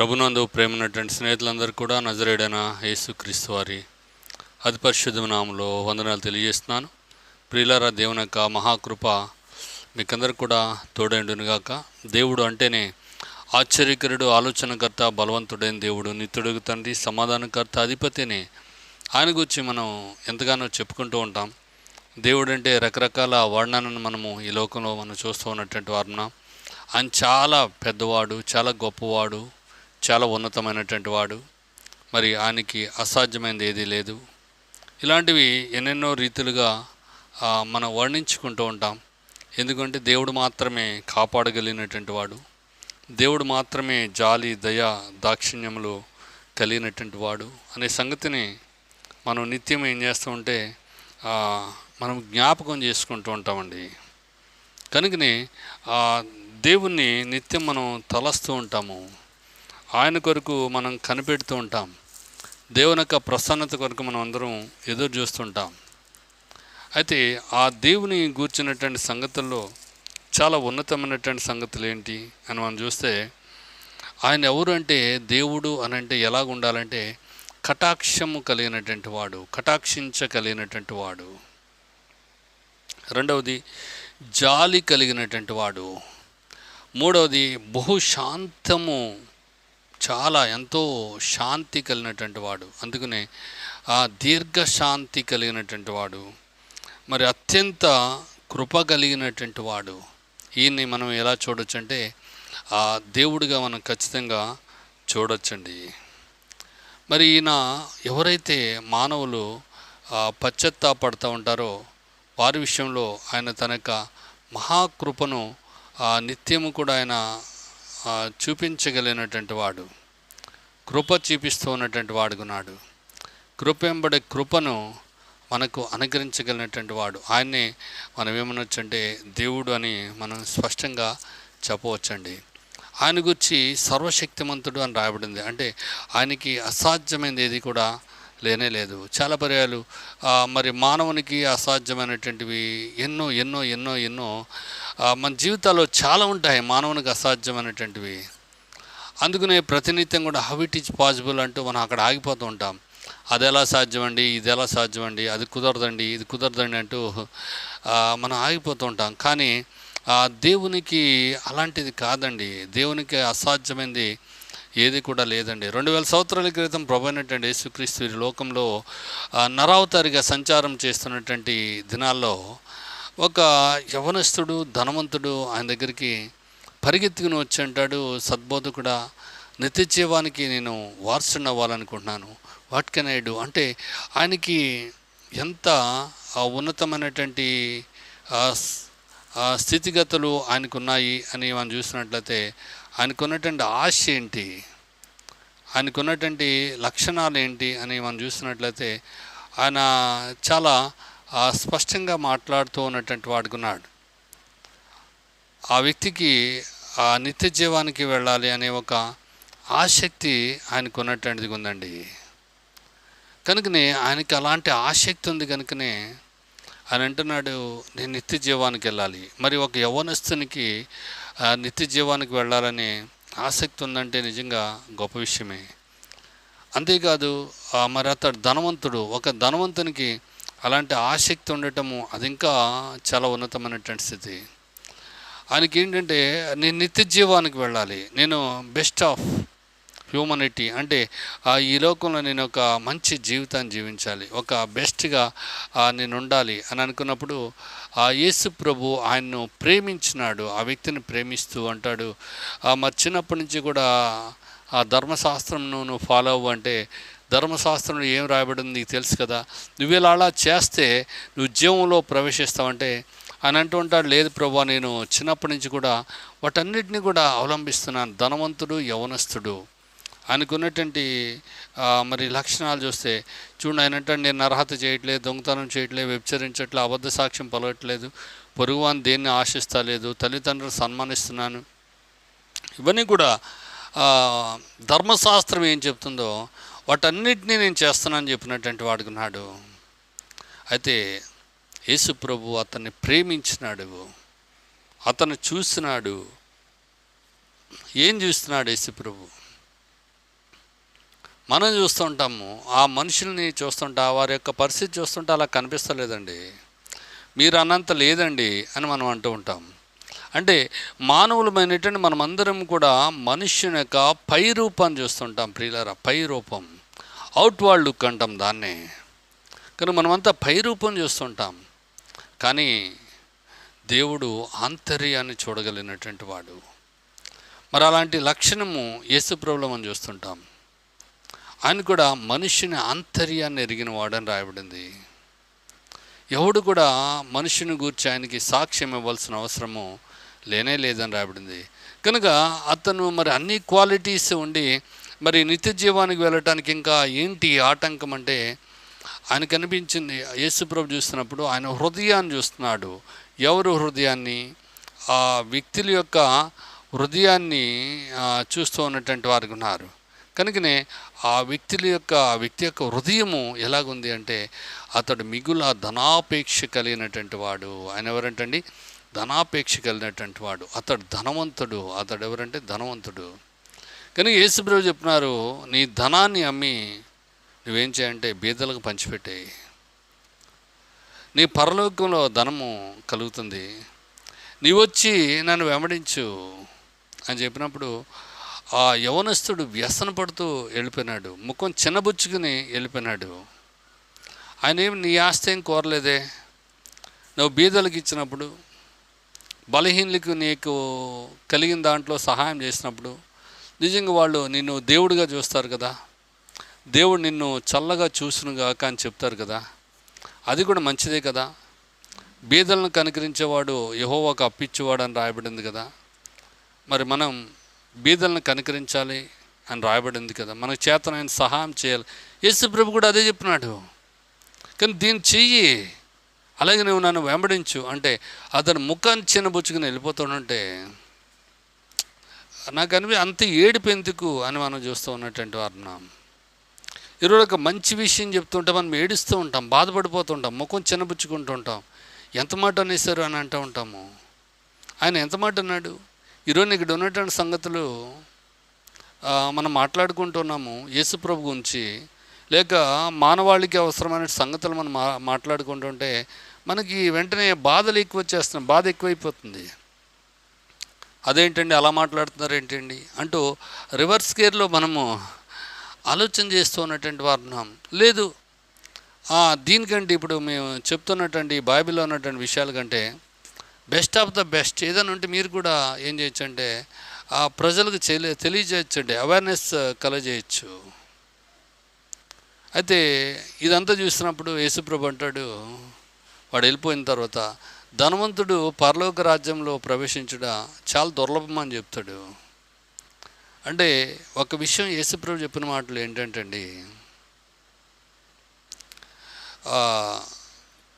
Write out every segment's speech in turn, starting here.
ప్రభునందు ప్రేమనటువంటి స్నేహితులందరూ కూడా నజరేడైన యేసు క్రీస్తు వారి అతి పరిశుద్ధ నామంలో వందనాలు తెలియజేస్తున్నాను. ప్రియులారా దేవుని యొక్క మహాకృప మీకందరూ కూడా తోడైండునుగాక. దేవుడు అంటేనే ఆశ్చర్యకరుడు ఆలోచనకర్త బలవంతుడైన దేవుడు నిత్యుడు తండ్రి సమాధానకర్త అధిపతిని ఆయన గురించి మనం ఎంతగానో చెప్పుకుంటూ ఉంటాం. దేవుడు అంటే రకరకాల వర్ణనను మనము ఈ లోకంలో మనం చూస్తూ ఉన్నటువంటి వారున్నాం ఆయన చాలా పెద్దవాడు చాలా గొప్పవాడు చాలా ఉన్నతమైనటువంటి వాడు. మరి ఆయనకి అసాధ్యమైనది ఏదీ లేదు. ఇలాంటివి ఎన్నెన్నో రీతులుగా మనం వర్ణించుకుంటూ ఉంటాం. ఎందుకంటే దేవుడు మాత్రమే కాపాడగలిగినటువంటి వాడు. దేవుడు మాత్రమే జాలి దయ దాక్షిణ్యములు కలిగినటువంటి వాడు అనే సంగతిని మనం నిత్యం ఏం చేస్తూ ఉంటే మనం జ్ఞాపకం చేసుకుంటూ ఉంటామండి. కనుకనే ఆ దేవుణ్ణి నిత్యం మనం తలస్తూ ఉంటాము. ఆయన కొరకు మనం కనిపెడుతూ ఉంటాం. దేవుని యొక్క ప్రసన్నత కొరకు మనం అందరం ఎదురు చూస్తుంటాం. అయితే ఆ దేవుని గూర్చినటువంటి సంగతుల్లో చాలా ఉన్నతమైనటువంటి సంగతులు ఏంటి అని మనం చూస్తే ఆయన ఎవరు అంటే దేవుడు అని అంటే ఎలాగ ఉండాలంటే కటాక్షము కలిగినటువంటి వాడు కటాక్షించగలిగినటువంటి వాడు. రెండవది జాలి కలిగినటువంటి వాడు. మూడవది బహుశాంతము చాలా ఎంతో శాంతి కలిగినటువంటి వాడు. అందుకనే ఆ దీర్ఘశాంతి కలిగినటువంటి వాడు మరి అత్యంత కృప కలిగినటువంటి వాడు. ఈయన్ని మనం ఎలా చూడొచ్చు అంటే ఆ దేవుడిగా మనం ఖచ్చితంగా చూడొచ్చండి. మరి ఈయన ఎవరైతే మానవులు ఆ, పశ్చాత్తాపడుతూ ఉంటారో వారి విషయంలో ఆయన తన యొక్క మహాకృపను ఆ, నిత్యము కూడా ఆయన చూపించగలిగినటువంటి వాడు కృప చూపిస్తూ ఉన్నటువంటి వాడుకున్నాడు కృప వెంబడే కృపను మనకు అనుగ్రహించగలిగినటువంటి వాడు. ఆయన్ని మనం ఏమనొచ్చంటే దేవుడు అని మనం స్పష్టంగా చెప్పవచ్చండి. ఆయన గురించి సర్వశక్తిమంతుడు అని రాయబడింది. అంటే ఆయనకి అసాధ్యమైనది ఏది కూడా లేనే లేదు. చాలా పర్యాలు మరి మానవునికి అసాధ్యమైనటువంటివి ఎన్నో ఎన్నో ఎన్నో ఎన్నో మన జీవితాల్లో చాలా ఉంటాయి మానవునికి అసాధ్యమైనటువంటివి. అందుకనే ప్రతినిత్యం కూడా హౌ ఇట్ ఈజ్ పాసిబుల్ అంటూ మనం అక్కడ ఆగిపోతూ ఉంటాం. అది ఎలా సాధ్యమండి? ఇది ఎలా సాధ్యమండి? అది కుదరదండి? ఇది కుదరదండి అంటూ మనం ఆగిపోతూ ఉంటాం. కానీ దేవునికి అలాంటిది కాదండి. దేవునికి అసాధ్యమైనది ఏది కూడా లేదండి. రెండు వేల సంవత్సరాల క్రితం ప్రభునటువంటి యేసుక్రీస్తు ఈ లోకంలో నరావతారిగా సంచారం చేస్తున్నటువంటి దినాల్లో ఒక యవనస్తుడు ధనవంతుడు ఆయన దగ్గరికి పరిగెత్తుకుని వచ్చి అంటాడు సద్బోధకుడా నిత్య జీవానికి నేను వారసుని అవ్వాలనుకుంటున్నాను. What can I do? అంటే ఆయనకి ఎంత ఉన్నతమైనటువంటి స్థితిగతులు ఆయనకున్నాయి అని మనం చూసినట్లయితే ఆయనకున్నటువంటి ఆశ ఏంటి? ఆయనకున్నటువంటి లక్షణాలు ఏంటి అని మనం చూసినట్లయితే ఆయన చాలా స్పష్టంగా మాట్లాడుతూ ఉన్నటువంటి వాడుకున్నాడు ఆ వ్యక్తికి ఆ నిత్య జీవానికి వెళ్ళాలి అనే ఒక ఆసక్తి ఆయనకు ఉన్నటువంటిది ఉందండి. కనుకనే ఆయనకి అలాంటి ఆసక్తి ఉంది కనుకనే ఆయన అంటున్నాడు నేను నిత్య జీవానికి వెళ్ళాలి. మరి ఒక యవ్వనస్తునికి ఆ, నిత్య జీవానికి వెళ్ళాలని ఆసక్తి ఉందంటే నిజంగా గొప్ప విషయమే. అంతేకాదు మరి అతడు ధనవంతుడు. ఒక ధనవంతునికి అలాంటి ఆసక్తి ఉండటము అది ఇంకా చాలా ఉన్నతమైనటువంటి స్థితి. ఆయనకి ఏంటంటే నేను నిత్య జీవానికి వెళ్ళాలి. నేను బెస్ట్ ఆఫ్ హ్యూమనిటీ అంటే ఆ, ఈ లోకంలో నేను ఒక మంచి జీవితాన్ని జీవించాలి. ఒక బెస్ట్గా నేను ఉండాలి అని అనుకున్నప్పుడు ఆ యేసు ప్రభు ఆయన్ను ప్రేమించినాడు. ఆ వ్యక్తిని ప్రేమిస్తూ అంటాడు ఆ, మరి చిన్నప్పటి నుంచి కూడా ఆ ధర్మశాస్త్రంను నువ్వు ఫాలో అవ్వు అంటే ధర్మశాస్త్రంలో ఏం రాయబడింది నీకు తెలుసు కదా? నువ్వు ఇలా అలా చేస్తే నువ్వు జీవంలో ప్రవేశిస్తావంటే అని అంటూ ఉంటాడు. లేదు ప్రభా నేను చిన్నప్పటి నుంచి కూడా వాటన్నిటిని కూడా అవలంబిస్తున్నాను. ధనవంతుడు యవనస్తుడు. ఆయనకున్నటువంటి మరి లక్షణాలు చూస్తే చూడండి ఆయన నేను నరహత చేయట్లేదు దొంగతనం చేయట్లేదు వ్యభిచరించట్లేదు అబద్ధ సాక్ష్యం పలవట్లేదు పొరుగువాని దేన్ని ఆశిస్తలేదు తల్లిదండ్రులు సన్మానిస్తున్నాను. ఇవన్నీ కూడా ధర్మశాస్త్రం ఏం చెప్తుందో వాటన్నిటినీ నేను చేస్తున్నాను చెప్పినటువంటి వాడుకున్నాడు అయితే యేసు ప్రభు అతన్ని ప్రేమించినాడు అతను చూస్తున్నాడు. ఏం చూస్తున్నాడు యేసు ప్రభు? మనం చూస్తుంటాము ఆ మనుషుల్ని చూస్తుంటా వారి యొక్క పరిస్థితి చూస్తుంటే అలా కనిపిస్తలేదండి. మీరు అన్నంత లేదండి అని మనం అంటూ ఉంటాం. అంటే మానవులమైనటువంటి మనమందరం కూడా మనుష్యుని యొక్క పై రూపాన్ని చూస్తుంటాం ప్రియులరా పై రూపం. అవుట్ వరల్డ్ లుక్ అంటాం దాన్నే. కానీ మనమంతా పై రూపం చూస్తుంటాం కానీ దేవుడు ఆంతర్యాన్ని చూడగలిగినటువంటి వాడు. మరి అలాంటి లక్షణము యేసుప్రభులో మనం చూస్తుంటాం ఆయన కూడా మనుషుని ఆంతర్యాన్ని ఎరిగిన వాడని రాయబడింది. ఎవడు కూడా మనుషుని గూర్చి ఆయనకి సాక్ష్యం ఇవ్వాల్సిన అవసరము లేనే లేదని రాయబడింది. కనుక అతను మరి అన్ని క్వాలిటీస్ ఉండి మరి నిత్య జీవానికి వెళ్ళటానికి ఇంకా ఏంటి ఆటంకం అంటే ఆయన కనిపించింది యేసుప్రభు చూస్తున్నప్పుడు ఆయన హృదయాన్ని చూస్తున్నాడు. ఎవరు హృదయాన్ని? ఆ వ్యక్తుల యొక్క హృదయాన్ని చూస్తూ ఉన్నటువంటి వారికి ఉన్నారు. కనుకనే ఆ వ్యక్తుల యొక్క ఆ వ్యక్తి యొక్క హృదయము ఎలాగుంది అంటే అతడు మిగుల ధనాపేక్ష కలిగినటువంటి వాడు. ఆయన ఎవరంటండి? ధనాపేక్ష కలిగినటువంటి వాడు. అతడు ధనవంతుడు. అతడు ఎవరంటే? ధనవంతుడు. కానీ యేసుప్రభు చెప్తున్నారు నీ ధనాన్ని అమ్మి నువ్వేం చేయంటే బీదలకు పంచిపెట్టాయి. నీ పరలోకంలో ధనము కలుగుతుంది. నీ వచ్చి నన్ను వెంబడించు అని చెప్పినప్పుడు ఆ యవనస్తుడు వ్యసన పడుతూ వెళ్ళిపోయినాడు. ముఖం చిన్నబుచ్చుకుని వెళ్ళిపోయినాడు. ఆయన ఏమి నీ ఆస్తి ఏం కోరలేదే? నువ్వు బీదలకు ఇచ్చినప్పుడు బలహీనులకు నీకు కలిగిన దాంట్లో సహాయం చేసినప్పుడు నిజంగా వాళ్ళు నిన్ను దేవుడిగా చూస్తారు కదా? దేవుడు నిన్ను చల్లగా చూసునుగాక అని చెప్తారు కదా? అది కూడా మంచిదే కదా? బీదలను కనుకరించేవాడు యహోవాకు అప్పిచ్చేవాడు అని రాయబడింది కదా? మరి మనం బీదలను కనుకరించాలి అని రాయబడింది కదా. మనకు చేతనైన సహాయం చేయాలి. యేసు ప్రభు కూడా అదే చెప్పినాడు. కానీ దీన్ని చెయ్యి అలాగే నువ్వు నన్ను వెంబడించు అంటే అతను ముఖాన్ని చిన్నబుచ్చుకుని వెళ్ళిపోతాడంటే నాకు అనిపి అంత ఏడిపెందుకు అని మనం చూస్తూ ఉన్నటువంటి వారున్నాం ఈరోజు ఒక మంచి విషయం చెప్తుంటే మనం ఏడుస్తూ ఉంటాం. బాధపడిపోతుంటాం ముఖం చిన్నబుచ్చుకుంటూ ఉంటాం. ఎంత మాట అనేసారు అని అంటూ ఉంటాము. ఆయన ఎంత మాట అన్నాడు? ఈరోజు ఇక్కడ ఉన్నటువంటి సంగతులు మనం మాట్లాడుకుంటున్నాము యేసుప్రభు గురించి. లేక మానవాళికి అవసరమైన సంగతులు మనం మా మాట్లాడుకుంటుంటే మనకి వెంటనే బాధలు ఎక్కువ వచ్చేస్తున్నాయి బాధ ఎక్కువైపోతుంది. అదేంటండి అలా మాట్లాడుతున్నారు ఏంటండి అంటూ రివర్స్ గేర్లో మనము ఆలోచన చేస్తూ ఉన్నటువంటి వారు ఉన్నాం లేదు దీనికంటే ఇప్పుడు మేము చెప్తున్నటువంటి బైబిల్లో ఉన్నటువంటి విషయాల కంటే బెస్ట్ ఆఫ్ ద బెస్ట్ ఏదైనా ఉంటే మీరు కూడా ఏం చేయొచ్చు అంటే ఆ ప్రజలకు తెలియ తెలియజేయచ్చండి అవేర్నెస్ uh, కలజేయచ్చు అయితే ఇదంతా చూసినప్పుడు యేసుప్రభు అంటాడు వాడు వెళ్ళిపోయిన తర్వాత ధనవంతుడు పరలోక రాజ్యంలో ప్రవేశించుట చాలా దుర్లభం అని చెప్తాడు. అంటే ఒక విషయం యేసుప్రభు చెప్పిన మాటలు ఏంటంటే అండి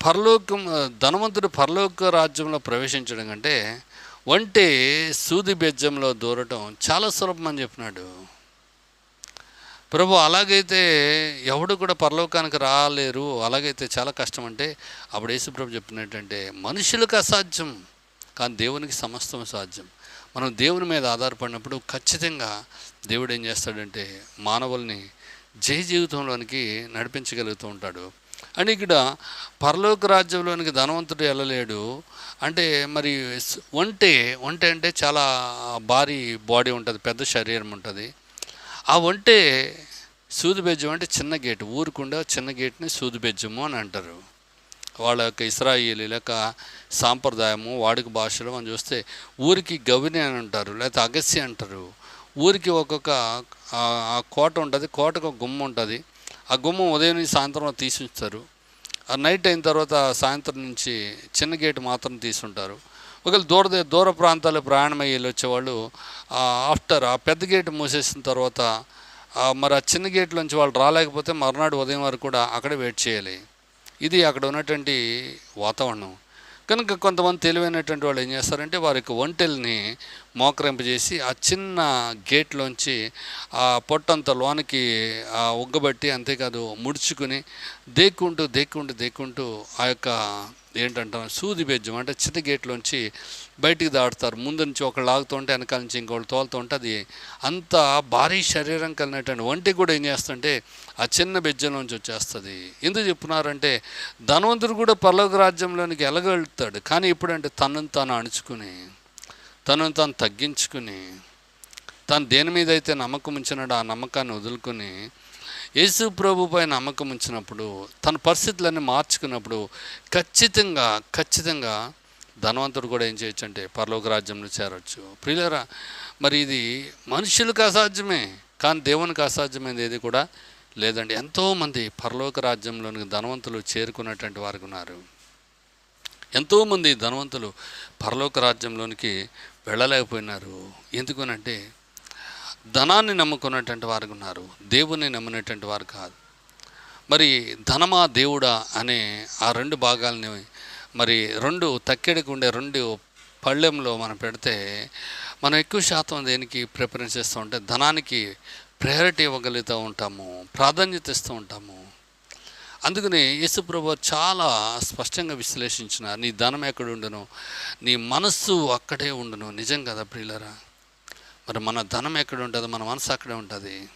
పరలోకం ధనవంతుడు పరలోక రాజ్యంలో ప్రవేశించడం కంటే వంటి సూది బెజ్జంలో దూరటం చాలా సులభం అని చెప్పినాడు. ప్రభు అలాగైతే ఎవడు కూడా పరలోకానికి రాలేరు అలాగైతే చాలా కష్టం అంటే అప్పుడు యేసుప్రభు చెప్పినట్టంటే మనుషులకు అసాధ్యం కానీ దేవునికి సమస్తం సాధ్యం. మనం దేవుని మీద ఆధారపడినప్పుడు ఖచ్చితంగా దేవుడు ఏం చేస్తాడంటే మానవుల్ని జయ జీవితంలోనికి నడిపించగలుగుతూ ఉంటాడు. అని ఇక్కడ పరలోక రాజ్యంలోనికి ధనవంతుడు వెళ్ళలేడు అంటే మరి ఒంటె ఒంటె అంటే చాలా భారీ బాడీ ఉంటుంది పెద్ద శరీరం ఉంటుంది. ఆ ఒంటె సూదిబెజ్జం అంటే చిన్న గేటు ఊరుకుండా చిన్న గేట్ని సూదిబెజ్జము అని అంటారు. వాళ్ళ యొక్క ఇస్రాయిలీ లేక సాంప్రదాయము వాడుక భాషలో మనం చూస్తే ఊరికి గవిని అని అంటారు లేకపోతే అగస్సి అంటారు. ఊరికి ఒక్కొక్క ఆ కోట ఉంటుంది కోటకు గుమ్మ ఉంటుంది. ఆ గుమ్మం ఉదయం నుంచి సాయంత్రం తీసి ఉంచుతారు ఆ నైట్ అయిన తర్వాత సాయంత్రం నుంచి చిన్న గేట్ మాత్రం తీసుంటారు. ఒకవేళ దూర దూర ప్రాంతాల్లో ప్రయాణం వచ్చేవాళ్ళు ఆఫ్టర్ ఆ పెద్ద గేట్ మూసేసిన తర్వాత మరి ఆ చిన్న గేట్లోంచి వాళ్ళు రాలేకపోతే మర్నాడు ఉదయం వరకు కూడా అక్కడే వెయిట్ చేయాలి. ఇది అక్కడ ఉన్నటువంటి వాతావరణం. కనుక కొంతమంది తెలివైనటువంటి వాళ్ళు ఏం చేస్తారంటే వారి ఒంటెల్ని మోకరింపజేసి ఆ చిన్న గేట్లోంచి ఆ పొట్టంత లోనికి ఆ ఉగ్గబట్టి అంతేకాదు ముడుచుకుని దేక్కుంటూ దేక్కుంటూ దేక్కుంటూ ఆ యొక్క ఏంటంటాం సూది బెజ్జం అంటే చిత గేట్లోంచి బయటికి దాటుతారు. ముందు నుంచి ఒకళ్ళు లాగుతుంటే వెనకాల నుంచి ఇంకోళ్ళు తోలుతుంటే అది అంత భారీ శరీరం కలిగినటువంటి ఒంటి కూడా ఏం చేస్తుంటే ఆ చిన్న బెజ్జంలోంచి వచ్చేస్తుంది. ఎందుకు చెప్తున్నారంటే ధనవంతుడు కూడా పర్లోక రాజ్యంలోనికి ఎలగలుగుతాడు కానీ ఇప్పుడంటే తనను తాను అణుచుకుని తనను తాను తగ్గించుకుని తను దేని మీద అయితే నమ్మకం ఉంచినాడో ఆ నమ్మకాన్ని వదులుకొని యేసు ప్రభుపై నమ్మకం ఉంచినప్పుడు తన పరిస్థితులన్నీ మార్చుకున్నప్పుడు ఖచ్చితంగా ఖచ్చితంగా ధనవంతుడు కూడా ఏం చేయొచ్చు అంటే పరలోక రాజ్యంలో చేరొచ్చు. ప్రియులరా మరి ఇది మనుషులకు అసాధ్యమే కానీ దేవునికి అసాధ్యమైనది ఏది కూడా లేదండి. ఎంతోమంది పరలోక రాజ్యంలోనికి ధనవంతులు చేరుకున్నటువంటి వారు ఉన్నారు. ఎంతోమంది ధనవంతులు పరలోక రాజ్యంలోనికి వెళ్ళలేకపోయినారు. ఎందుకనంటే ధనాన్ని నమ్ముకున్నటువంటి వారు ఉన్నారు దేవుని నమ్మినటువంటి వారు కాదు. మరి ధనమా దేవుడా అనే ఆ రెండు భాగాల్ని మరి రెండు తక్కెడికి ఉండే రెండు పళ్ళెంలో మనం పెడితే మనం ఎక్కువ శాతం దేనికి ప్రిఫరెన్స్ ఇస్తూ ఉంటే ధనానికి ప్రయారిటీ ఇవ్వగలుగుతూ ఉంటాము ప్రాధాన్యత ఇస్తూ ఉంటాము. అందుకని యేసుప్రభు చాలా స్పష్టంగా విశ్లేషించిన నీ ధనం ఎక్కడ ఉండును నీ మనస్సు అక్కడే ఉండును. నిజం కదా ప్రియులరా? మరి మన ధనం ఎక్కడ ఉంటుందో? మన మనసు అక్కడే ఉంటుంది.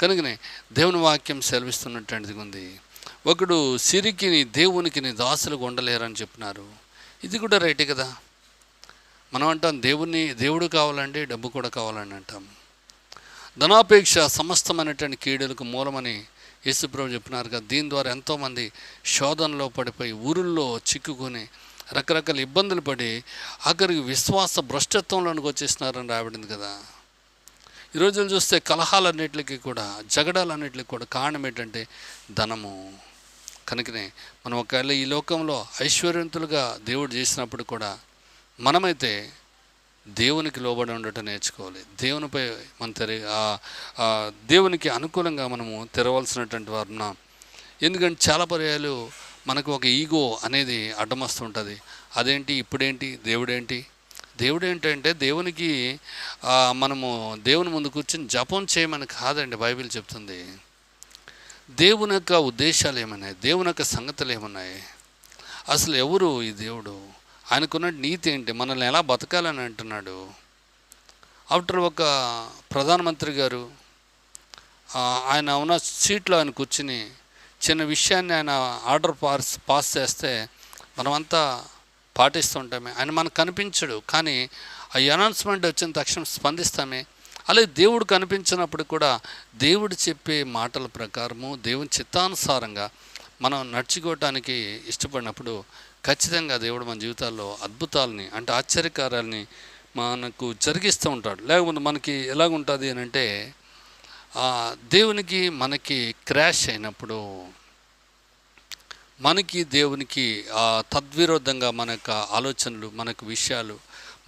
కనుకనే దేవుని వాక్యం సెలవిస్తున్నటువంటిది ఉంది. ఒకడు సిరికి దేవునికిని దేవునికి దాసులకు ఉండలేరని చెప్పినారు. ఇది కూడా రైటే కదా? మనం అంటాం దేవుని దేవుడు కావాలండి డబ్బు కూడా కావాలని అంటాం. ధనాపేక్ష సమస్తమైనటువంటి కీడులకు మూలమని యేసుప్రభు చెప్పినారు కదా. దీని ద్వారా ఎంతోమంది శోధనలో పడిపోయి ఊరుల్లో చిక్కుకొని రకరకాల ఇబ్బందులు పడి ఆఖరికి విశ్వాస భ్రష్టత్వంలోనికి వచ్చేసినారని రాబడింది కదా. ఈ రోజులు చూస్తే కలహాలన్నిటికీ కూడా జగడాలన్నిటికి కూడా కారణం ఏంటంటే ధనము. కనుకనే మనం ఒకవేళ ఈ లోకంలో ఐశ్వర్యవంతులుగా దేవుడు చేసినప్పుడు కూడా మనమైతే దేవునికి లోబడి ఉండటం నేర్చుకోవాలి. దేవునిపై మనం తెరి దేవునికి అనుకూలంగా మనము తెరవలసినటువంటి వారు ఉన్నాం. ఎందుకంటే చాలా పర్యాలు మనకు ఒక ఈగో అనేది అడ్డమస్తుంటుంది. అదేంటి ఇప్పుడేంటి దేవుడేంటి? దేవుడు ఏంటంటే దేవునికి మనము దేవుని ముందు కూర్చొని జపం చేయమని కాదండి బైబిల్ చెప్తుంది. దేవుని యొక్క ఉద్దేశాలు ఏమన్నాయి? దేవుని యొక్క సంగతులు ఏమన్నాయి? అసలు ఎవరు ఈ దేవుడు? ఆయనకున్న నీతి ఏంటి? మనల్ని ఎలా బతకాలని అంటున్నాడు? ఆఫ్టర్ ఒక ప్రధానమంత్రి గారు ఆయన ఉన్న సీట్లో ఆయన కూర్చుని చిన్న విషయాన్ని ఆయన ఆర్డర్ పాస్ పాస్ చేస్తే మనమంతా పాటిస్తుంటామే. ఆయన మనకు కనిపించడు కానీ ఆ అనౌన్స్మెంట్ వచ్చిన తక్షణం స్పందిస్తామే. అలాగే దేవుడు కనిపించినప్పుడు కూడా దేవుడు చెప్పే మాటల ప్రకారము దేవుని చిత్తానుసారంగా మనం నడుచుకోవటానికి ఇష్టపడినప్పుడు ఖచ్చితంగా దేవుడు మన జీవితాల్లో అద్భుతాలని అంటే ఆశ్చర్యకారాలని మనకు జరిగిస్తూ ఉంటాడు. లేకపోతే మనకి ఎలాగుంటుంది అని అంటే దేవునికి మనకి క్రాష్ అయినప్పుడు మనకి దేవునికి ఆ, మన యొక్క ఆలోచనలు మనకు విషయాలు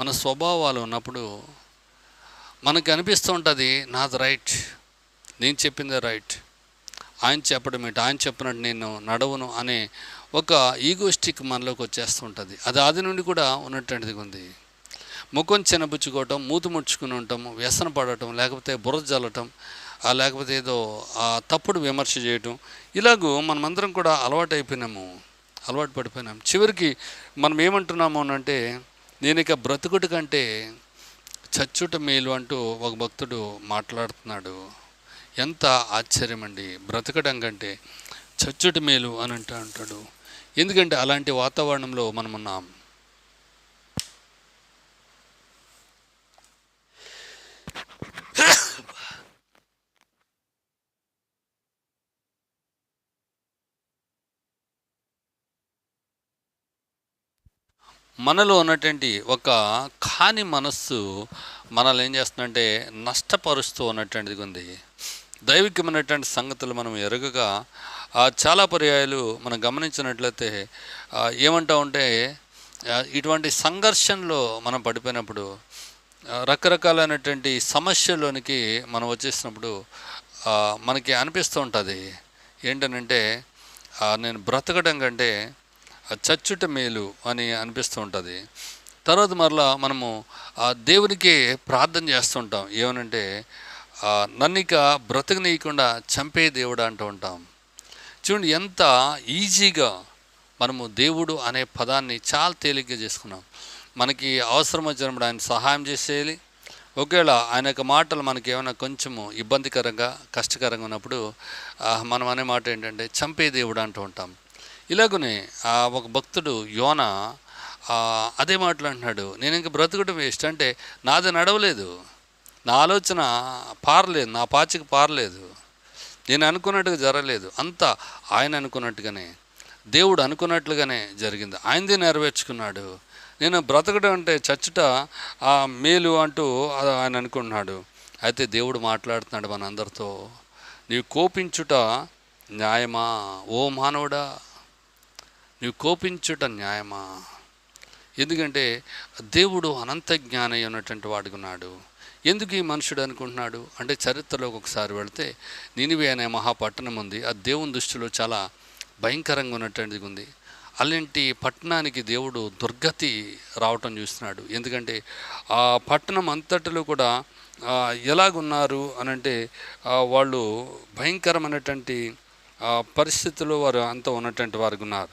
మన స్వభావాలు ఉన్నప్పుడు మనకు అనిపిస్తూ ఉంటుంది నాది రైట్ నేను చెప్పిందే రైట్ ఆయన చెప్పడం ఏంటి ఆయన చెప్పినట్టు నేను నడవను అనే ఒక ఈగోస్టిక్ మనలోకి వచ్చేస్తూ ఉంటుంది. అది ఆది నుండి కూడా ఉన్నటువంటిది ఉంది. ముఖం చిన్నపుచ్చుకోవటం మూతి ముడుచుకుని ఉండటం వ్యసన పడటం లేకపోతే బురద జల్లటం లేకపోతే ఏదో ఆ తప్పుడు విమర్శ చేయటం. ఇలాగూ మనమందరం కూడా అలవాటు అయిపోయినాము అలవాటు పడిపోయినాం. చివరికి మనం ఏమంటున్నాము అంటే నేను ఇక బ్రతుకుట కంటే చచ్చుట మేలు అంటూ ఒక భక్తుడు మాట్లాడుతున్నాడు. ఎంత ఆశ్చర్యం అండి బ్రతకడం కంటే చచ్చుట మేలు అని అంటూ అంటాడు. ఎందుకంటే అలాంటి వాతావరణంలో మనం ఉన్నాం మనలో ఉన్నటువంటి ఒక కాని మనస్సు మనల్ని ఏం చేస్తుందంటే నష్టపరుస్తూ ఉన్నటువంటిది ఉంది. దైవికమైనటువంటి సంగతులు మనం ఎరగగా ఆ, చాలా పర్యాయాలు మనం గమనించినట్లయితే ఏమంటా ఉంటే ఇటువంటి సంఘర్షణలో మనం పడిపోయినప్పుడు రకరకాలైనటువంటి సమస్యలోనికి మనం వచ్చేసినప్పుడు మనకి అనిపిస్తూ ఉంటుంది. ఏంటనంటే నేను బ్రతకడం కంటే చచ్చుట మేలు అని అనిపిస్తూ ఉంటుంది. తర్వాత మరలా మనము ఆ దేవునికి ప్రార్థన చేస్తుంటాం. ఏమనంటే నన్నిక నన్ను బ్రతకనీయకుండా చంపే దేవుడు అంటూ ఉంటాం. చూడండి ఎంత ఈజీగా మనము దేవుడు అనే పదాన్ని చాలా తేలిగ్గా చేసుకున్నాం. మనకి అవసరం వచ్చినప్పుడు ఆయన సహాయం చేసేయాలి. ఒకవేళ ఆయన యొక్క మాటలు మనకి ఏమైనా కొంచెము ఇబ్బందికరంగా కష్టకరంగా ఉన్నప్పుడు మనం అనే మాట ఏంటంటే చంపే దేవుడు అంటూ ఉంటాం. ఇలాగనే ఆ ఒక భక్తుడు యోన అదే మాట్లాడినాడు నేను ఇంక బ్రతకడం వేస్ట్ అంటే నాది నడవలేదు నా ఆలోచన పారలేదు నా పాచికి పారలేదు నేను అనుకున్నట్టుగా జరగలేదు అంతా ఆయన అనుకున్నట్టుగానే దేవుడు అనుకున్నట్లుగానే జరిగింది ఆయనదే నెరవేర్చుకున్నాడు నేను బ్రతకడం అంటే చచ్చుట ఆ మేలు అంటూ ఆయన అనుకుంటున్నాడు అయితే దేవుడు మాట్లాడుతున్నాడు మనందరితో నీవు కోపించుట న్యాయమా ఓ మానవుడా నీవు కోపించుట న్యాయమా? ఎందుకంటే దేవుడు అనంత జ్ఞాని ఉన్నటువంటి వాడుకున్నాడు ఎందుకు ఈ మనుషుడు అనుకుంటున్నాడు? అంటే చరిత్రలోకి ఒకసారి వెళితే నినివే అనే మహాపట్టణం ఉంది. ఆ దేవుని దృష్టిలో చాలా భయంకరంగా ఉన్నటువంటిది ఉంది. అలాంటి పట్టణానికి దేవుడు దుర్గతి రావటం చూస్తున్నాడు. ఎందుకంటే ఆ పట్టణం అంతటిలో కూడా ఎలాగున్నారు అనంటే వాళ్ళు భయంకరమైనటువంటి పరిస్థితుల్లో వారు అంతా ఉన్నటువంటి వారికి ఉన్నారు.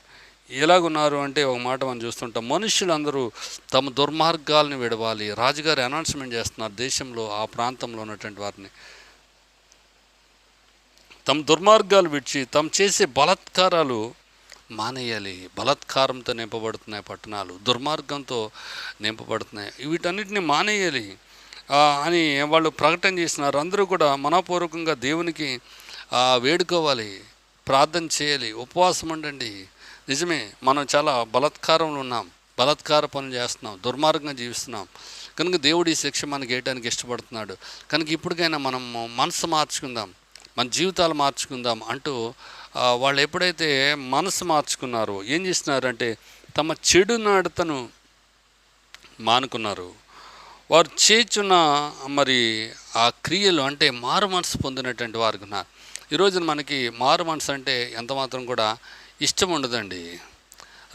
ఎలాగున్నారు అంటే ఒక మాట మనం చూస్తుంటాం. మనుషులందరూ తమ దుర్మార్గాలను విడవాలి. రాజుగారు అనౌన్స్మెంట్ చేస్తున్నారు దేశంలో ఆ ప్రాంతంలో ఉన్నటువంటి వారిని. తమ దుర్మార్గాలు విడిచి తమ చేసే బలాత్కారాలు మానేయాలి. బలాత్కారంతో నింపబడుతున్నాయి పట్టణాలు దుర్మార్గంతో నింపబడుతున్నాయి. వీటన్నిటిని మానేయాలి. అని వాళ్ళు ప్రకటన చేసినారు అందరూ కూడా మనపూర్వకంగా దేవునికి వేడుకోవాలి. ప్రార్థన చేయాలి. ఉపవాసం ఉండండి. నిజమే మనం చాలా బలత్కారంలో ఉన్నాం బలాత్కార పనులు చేస్తున్నాం దుర్మార్గంగా జీవిస్తున్నాం. కనుక దేవుడు ఈ శిక్ష మనకి వేయడానికి ఇష్టపడుతున్నాడు. కనుక ఇప్పటికైనా మనం మనసు మార్చుకుందాం మన జీవితాలు మార్చుకుందాం అంటూ వాళ్ళు ఎప్పుడైతే మనసు మార్చుకున్నారో ఏం చేస్తున్నారంటే తమ చెడు నాడతను మానుకున్నారు. వారు చేచున్న మరి ఆ క్రియలు అంటే మారు మనసు పొందినటువంటి వారు ఉన్నారు. ఈరోజు మనకి మారు మనసు అంటే ఎంతమాత్రం కూడా ఇష్టం ఉండదండి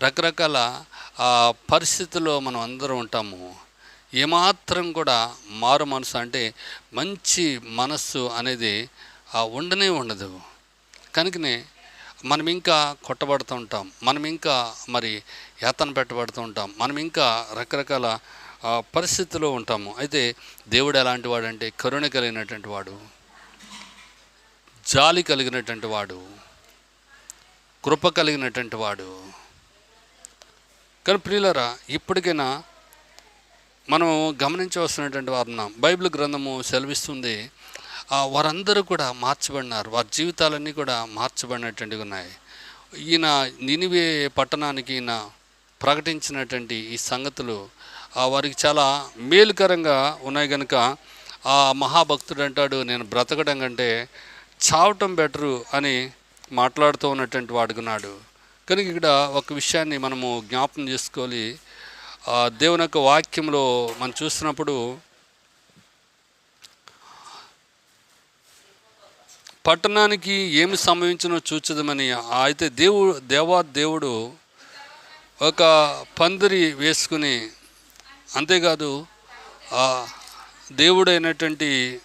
రకరకాల ఆ, పరిస్థితుల్లో మనం అందరం ఉంటాము. ఏమాత్రం కూడా మారు మనసు అంటే మంచి మనస్సు అనేది ఉండనే ఉండదు. కనుకనే మనం ఇంకా కొట్టబడుతూ ఉంటాం. మనం ఇంకా మరి యాతన పెట్టబడుతూ ఉంటాం. మనం ఇంకా రకరకాల పరిస్థితుల్లో ఉంటాము. అయితే దేవుడు ఎలాంటి వాడు అంటే కరుణ కలిగినటువంటి వాడు జాలి కలిగినటువంటి వాడు. కృప కలిగినటువంటి వాడు. కానీ ప్రియులరా ఇప్పటికైనా మనం గమనించవలసినటువంటి వారు ఉన్నాం. బైబిల్ గ్రంథము సెలవిస్తుంది వారందరూ కూడా మార్చబడినారు. వారి జీవితాలన్నీ కూడా మార్చబడినటువంటివి ఉన్నాయి. ఈయన నినివే పట్టణానికి ఈయన ప్రకటించినటువంటి ఈ సంగతులు ఆ, వారికి చాలా మేలుకరంగా ఉన్నాయి కనుక ఆ మహాభక్తుడు అంటాడు నేను బ్రతకడం కంటే చావటం బెటరు అని మాట్లాడుతూ ఉన్నటువంటి వాడుకున్నాడు కనుక ఇక్కడ ఒక విషయాన్ని మనము జ్ఞాపనం చేసుకోవాలి. ఆ, దేవుని యొక్క వాక్యంలో మనం చూసినప్పుడు పట్టణానికి ఏమి సంభవించినో చూచదమని అయితే దేవుడు దేవా దేవుడు ఒక పందిరి వేసుకుని అంతేకాదు దేవుడైనటువంటి